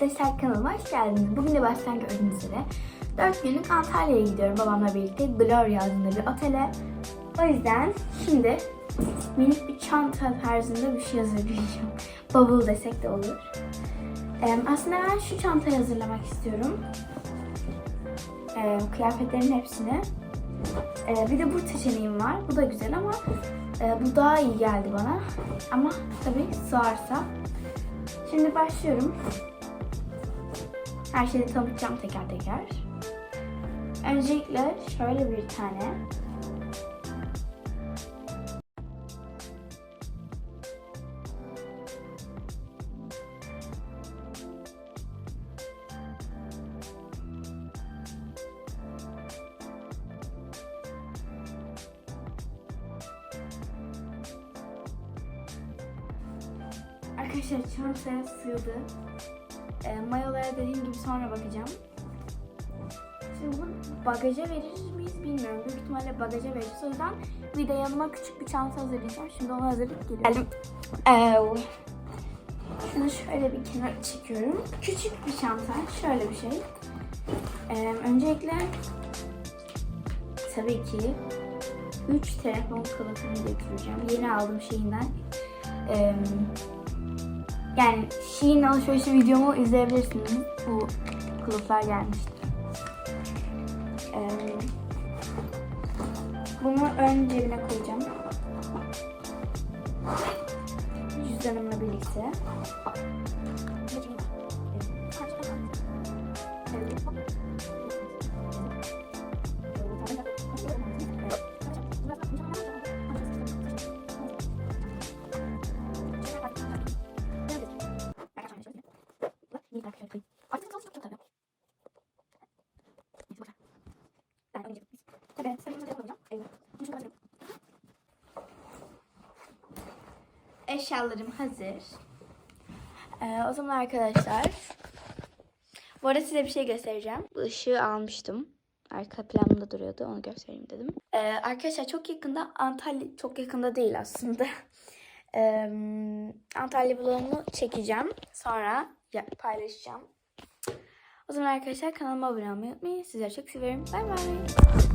Destek kanalıma hoş geldiniz. Bugün de baştan gördüğünüz üzere 4 günlük Antalya'ya gidiyorum babamla birlikte Gloria adında bir otele. O yüzden şimdi minik bir çanta tarzında bir şey hazırlayacağım. Bavul desek de olur. Ee, aslında ben şu çantayı hazırlamak istiyorum. Ee, kıyafetlerin hepsini. Ee, bir de bu seçeneğim var. Bu da güzel ama e, bu daha iyi geldi bana. Ama tabii sığarsa. Şimdi başlıyorum. Her şeyi tanıtacağım teker teker. Öncelikle şöyle bir tane Arkadaşlar çantaya sığdı. E, mayolara dediğim gibi sonra bakacağım. Şimdi bunu bagaja verir miyiz bilmiyorum. Büyük ihtimalle bagaja veririz. O yüzden bir de yanıma küçük bir çanta hazırlayacağım. Şimdi onu hazırlayıp geliyorum. Şunu şöyle bir kenara çekiyorum. Küçük bir çanta. Şöyle bir şey. Ee, öncelikle tabii ki 3 telefon kılıfını götüreceğim. Yeni aldığım şeyinden. Ee, yani Shein alışverişi videomu izleyebilirsiniz. Bu kılıflar gelmişti. Ee, bunu ön cebine koyacağım. Cüzdanımla birlikte. Eşyalarım hazır. Ee, o zaman arkadaşlar. Bu arada size bir şey göstereceğim. Bu ışığı almıştım. Arka planımda duruyordu. Onu göstereyim dedim. Ee, arkadaşlar çok yakında Antalya... Çok yakında değil aslında. Ee, Antalya vlogunu çekeceğim. Sonra paylaşacağım. O zaman arkadaşlar kanalıma abone olmayı unutmayın. Sizleri çok seviyorum. Bay bay.